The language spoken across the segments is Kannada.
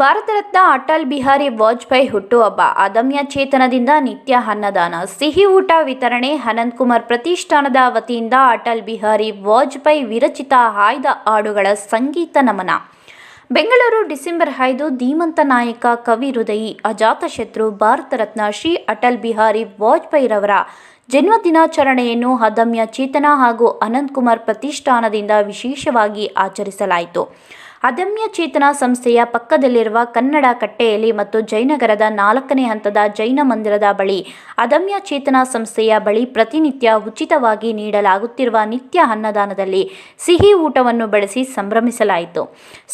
ಭಾರತ ರತ್ನ ಅಟಲ್ ಬಿಹಾರಿ ವಾಜಪೇಯಿ ಹುಟ್ಟುಹಬ್ಬ ಅದಮ್ಯ ಚೇತನದಿಂದ ನಿತ್ಯ ಅನ್ನದಾನ. ಸಿಹಿ ಊಟ ವಿತರಣೆ ಅನಂತ್ ಕುಮಾರ್ ಪ್ರತಿಷ್ಠಾನದ ವತಿಯಿಂದ ಅಟಲ್ ಬಿಹಾರಿ ವಾಜಪೇಯಿ ವಿರಚಿತ ಆಯ್ದ ಹಾಡುಗಳ ಸಂಗೀತ ನಮನ. ಬೆಂಗಳೂರು ಡಿಸೆಂಬರ್ ಐದು, ಧೀಮಂತ ನಾಯಕ ಕವಿ ಹೃದಯಿ ಅಜಾತಶತ್ರು ಭಾರತ ರತ್ನ ಶ್ರೀ ಅಟಲ್ ಬಿಹಾರಿ ವಾಜಪೇಯಿರವರ ಜನ್ಮ ದಿನಾಚರಣೆಯನ್ನು ಅದಮ್ಯ ಚೇತನ ಹಾಗೂ ಅನಂತ್ ಕುಮಾರ್ ಪ್ರತಿಷ್ಠಾನದಿಂದ ವಿಶೇಷವಾಗಿ ಆಚರಿಸಲಾಯಿತು. ಅದಮ್ಯ ಚೇತನ ಸಂಸ್ಥೆಯ ಪಕ್ಕದಲ್ಲಿರುವ ಕನ್ನಡ ಕಟ್ಟೆಯಲ್ಲಿ ಮತ್ತು ಜಯನಗರದ ನಾಲ್ಕನೇ ಹಂತದ ಜೈನ ಮಂದಿರದ ಬಳಿ ಅದಮ್ಯ ಚೇತನ ಸಂಸ್ಥೆಯ ಬಳಿ ಪ್ರತಿನಿತ್ಯ ಉಚಿತವಾಗಿ ನೀಡಲಾಗುತ್ತಿರುವ ನಿತ್ಯ ಅನ್ನದಾನದಲ್ಲಿ ಸಿಹಿ ಊಟವನ್ನು ಬಳಸಿ ಸಂಭ್ರಮಿಸಲಾಯಿತು.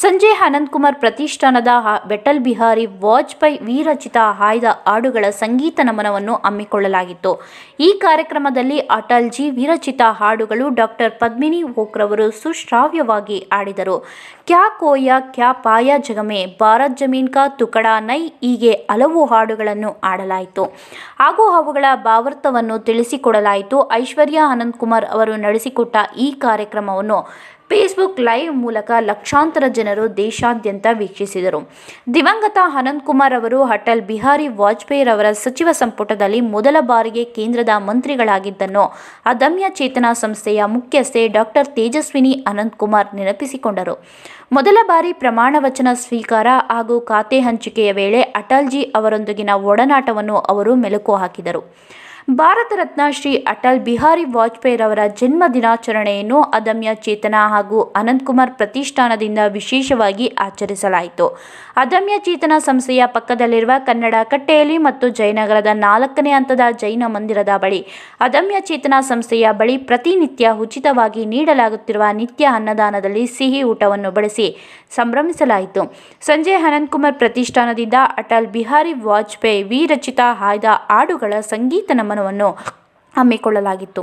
ಸಂಜೆ ಅನಂತಕುಮಾರ್ ಪ್ರತಿಷ್ಠಾನದ ಬೆಟಲ್ ಬಿಹಾರಿ ವಾಜಪೇಯಿ ವೀರಚಿತ ಆಯ್ದ ಹಾಡುಗಳ ಸಂಗೀತ ನಮನವನ್ನು ಹಮ್ಮಿಕೊಳ್ಳಲಾಗಿತ್ತು. ಈ ಕಾರ್ಯಕ್ರಮದಲ್ಲಿ ಅಟಲ್ಜಿ ವೀರಚಿತ ಹಾಡುಗಳು ಡಾಕ್ಟರ್ ಪದ್ಮಿನಿ ಓಕ್ರವರು ಸುಶ್ರಾವ್ಯವಾಗಿ ಆಡಿದರು ಕ್ಯಾ ಕೋಯ ಕ್ಯಾ ಪಾಯ ಜಗಮೆ ಭಾರತ್ ಜಮೀನ್ ಕಾ ತುಕಡ ನೈ ಹೀಗೆ ಹಲವು ಹಾಡುಗಳನ್ನು ಆಡಲಾಯಿತು ಹಾಗೂ ಅವುಗಳ ಭಾವಾರ್ಥವನ್ನು ತಿಳಿಸಿಕೊಡಲಾಯಿತು. ಐಶ್ವರ್ಯ ಅನಂತ್ ಕುಮಾರ್ ಅವರು ನಡೆಸಿಕೊಟ್ಟ ಈ ಕಾರ್ಯಕ್ರಮವನ್ನು ಫೇಸ್ಬುಕ್ ಲೈವ್ ಮೂಲಕ ಲಕ್ಷಾಂತರ ಜನರು ದೇಶಾದ್ಯಂತ ವೀಕ್ಷಿಸಿದರು. ದಿವಂಗತ ಅನಂತ್ ಕುಮಾರ್ ಅವರು ಅಟಲ್ ಬಿಹಾರಿ ವಾಜಪೇಯಿ ಅವರ ಸಚಿವ ಸಂಪುಟದಲ್ಲಿ ಮೊದಲ ಬಾರಿಗೆ ಕೇಂದ್ರದ ಮಂತ್ರಿಗಳಾಗಿದ್ದನ್ನು ಅದಮ್ಯ ಚೇತನಾ ಸಂಸ್ಥೆಯ ಮುಖ್ಯಸ್ಥೆ ಡಾಕ್ಟರ್ ತೇಜಸ್ವಿನಿ ಅನಂತ್ ಕುಮಾರ್ ನೆನಪಿಸಿಕೊಂಡರು. ಮೊದಲ ಬಾರಿ ಪ್ರಮಾಣ ವಚನ ಸ್ವೀಕಾರ ಹಾಗೂ ಖಾತೆ ಹಂಚಿಕೆಯ ವೇಳೆ ಅಟಲ್ಜಿ ಅವರೊಂದಿಗಿನ ಒಡನಾಟವನ್ನು ಅವರು ಮೆಲುಕು ಹಾಕಿದರು. ಭಾರತ ರತ್ನ ಶ್ರೀ ಅಟಲ್ ಬಿಹಾರಿ ವಾಜಪೇಯಿರವರ ಜನ್ಮ ದಿನಾಚರಣೆಯನ್ನು ಅದಮ್ಯ ಚೇತನ ಹಾಗೂ ಅನಂತಕುಮಾರ್ ಪ್ರತಿಷ್ಠಾನದಿಂದ ವಿಶೇಷವಾಗಿ ಆಚರಿಸಲಾಯಿತು. ಅದಮ್ಯ ಚೇತನ ಸಂಸ್ಥೆಯ ಪಕ್ಕದಲ್ಲಿರುವ ಕನ್ನಡ ಕಟ್ಟೆಯಲ್ಲಿ ಮತ್ತು ಜಯನಗರದ ನಾಲ್ಕನೇ ಹಂತದ ಜೈನ ಮಂದಿರದ ಬಳಿ ಅದಮ್ಯ ಚೇತನ ಸಂಸ್ಥೆಯ ಬಳಿ ಪ್ರತಿನಿತ್ಯ ಉಚಿತವಾಗಿ ನೀಡಲಾಗುತ್ತಿರುವ ನಿತ್ಯ ಅನ್ನದಾನದಲ್ಲಿ ಸಿಹಿ ಊಟವನ್ನು ಬಳಸಿ ಸಂಭ್ರಮಿಸಲಾಯಿತು. ಸಂಜೆ ಅನಂತಕುಮಾರ್ ಪ್ರತಿಷ್ಠಾನದಿಂದ ಅಟಲ್ ಬಿಹಾರಿ ವಾಜಪೇಯಿ ವಿರಚಿತ ಆಯ್ದ ಹಾಡುಗಳ ಸಂಗೀತ ನಮನವನ್ನು ಹಮ್ಮಿಕೊಳ್ಳಲಾಗಿತ್ತು.